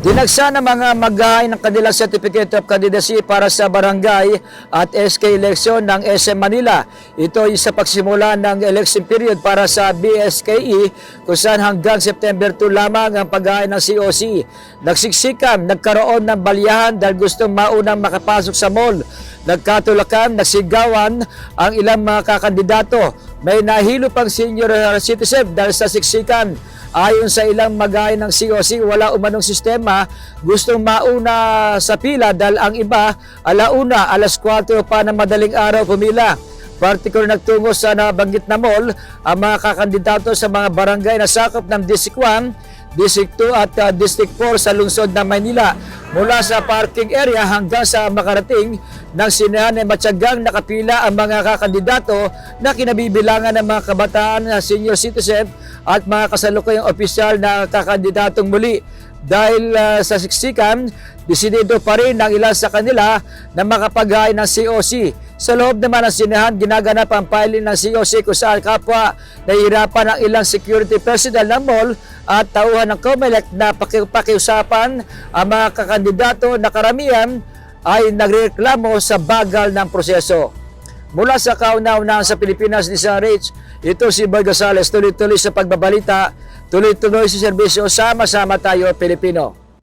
Dinagsa ng mga maghahay ng kanilang Certificate of Candidacy para sa barangay at SK election ng SM Manila. Ito ay sa pagsimula ng election period para sa BSKE kung saan hanggang September 2 lamang ang paghahay ng COC. Nagsiksikan, nagkaroon ng balyahan dahil gustong maunang makapasok sa mall. Nagkatulakan, nagsigawan ang ilang mga kakandidato. May nahilo pang senior citizen dahil sa siksikan. Ayon sa ilang magay ng COC, wala umanong sistema. Gustong mauna sa pila dahil ang iba, alauna, alas 4 pa ng madaling araw pumila. Particular nagtungo sa nabanggit na mall ang mga kakandidato sa mga barangay na sakop ng District 1, District 2 at uh, District 4 sa lungsod ng Maynila. Mula sa parking area hanggang sa makarating ng sinehan ay matyagang nakapila ang mga kakandidato na kinabibilangan ng mga kabataan na senior citizen at mga kasalukuyang opisyal na kakandidatong muli. Dahil uh, sa siksikan, desidido pa rin ng ilan sa kanila na makapaghain ng COC. Sa loob naman ng sinehan, ginaganap ang filing ng COC kung saan kapwa nahihirapan ang ilang security personnel ng mall at tauhan ng COMELEC na paki- pakiusapan ang mga kakandidato na karamihan ay nagreklamo sa bagal ng proseso. Mula sa kauna-unahan sa Pilipinas ni Sir Rich, ito si Boy tuloy-tuloy sa pagbabalita, tuloy-tuloy sa serbisyo, sama-sama tayo Pilipino.